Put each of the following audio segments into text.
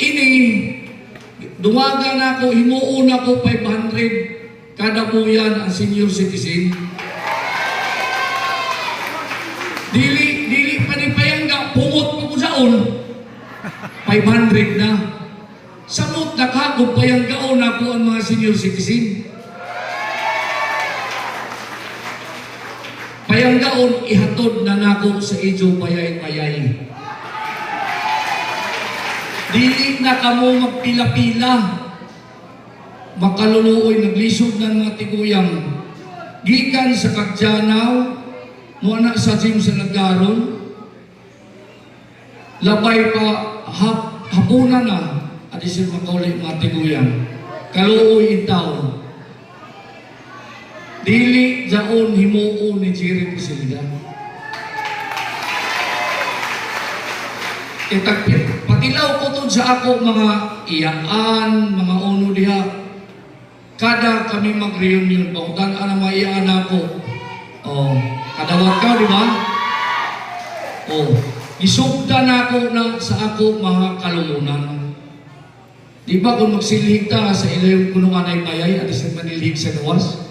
Ini, dumaga na ako, himuon ako 500 kada buyan ang senior citizen. Dili, dili pa ni payangga, pungot pa ko saon. 500 na. Samot na ka kung payanggaon ako ang mga senior citizen. Payanggaon, ihatod na nako sa ijo payay-payay. Dili na kamo magpila-pila. Makaluluoy, naglisod ng mga tiguyang. Gikan sa Kagjanaw, mo na sa Jim sa Nagaron, labay pa hap, hapunan na, at isin makauli mga tiguyang. Kaluoy itaw. Dili jaon himuon ni Jerry Pisilda. Patilaw ko to sa ako mga iyaan, mga uno diha. Kada kami mag-reunion, pautan ang mga iyaan ako. Oh, kadawat ka, di ba? Oh, isugda na ako na sa ako mga kalumunan. Di ba kung magsilhig ka sa ilayong kulungan ay mayay at isang manilhig sa gawas?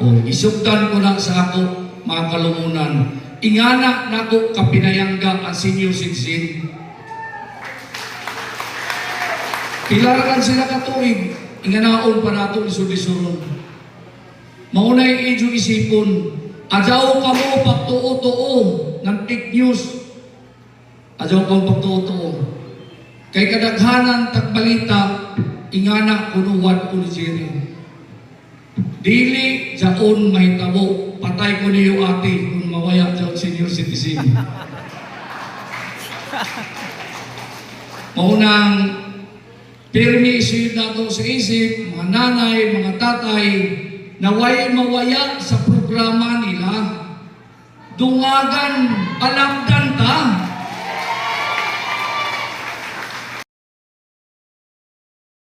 O, isugdan ko na sa ako mga kalumunan. Ingana na ako kapinayangga ang senior citizen. Pilaran sila katuig. Inganaon pa nato isod-isuron. Maunay idyo isipon. Adyaw ka mo pagtuo-tuo ng fake news. Adyaw ka mo pagtuo-tuo. Kay kadaghanan tagbalita, ingana ni Jerry. Dili jaon mahitabo, patay ko niyo ate kung mawaya jaon senior citizen. Maunang pirmi isip nato sa isip, mga nanay, mga tatay, naway mawaya sa programa nila. Dungagan, alamdan ta.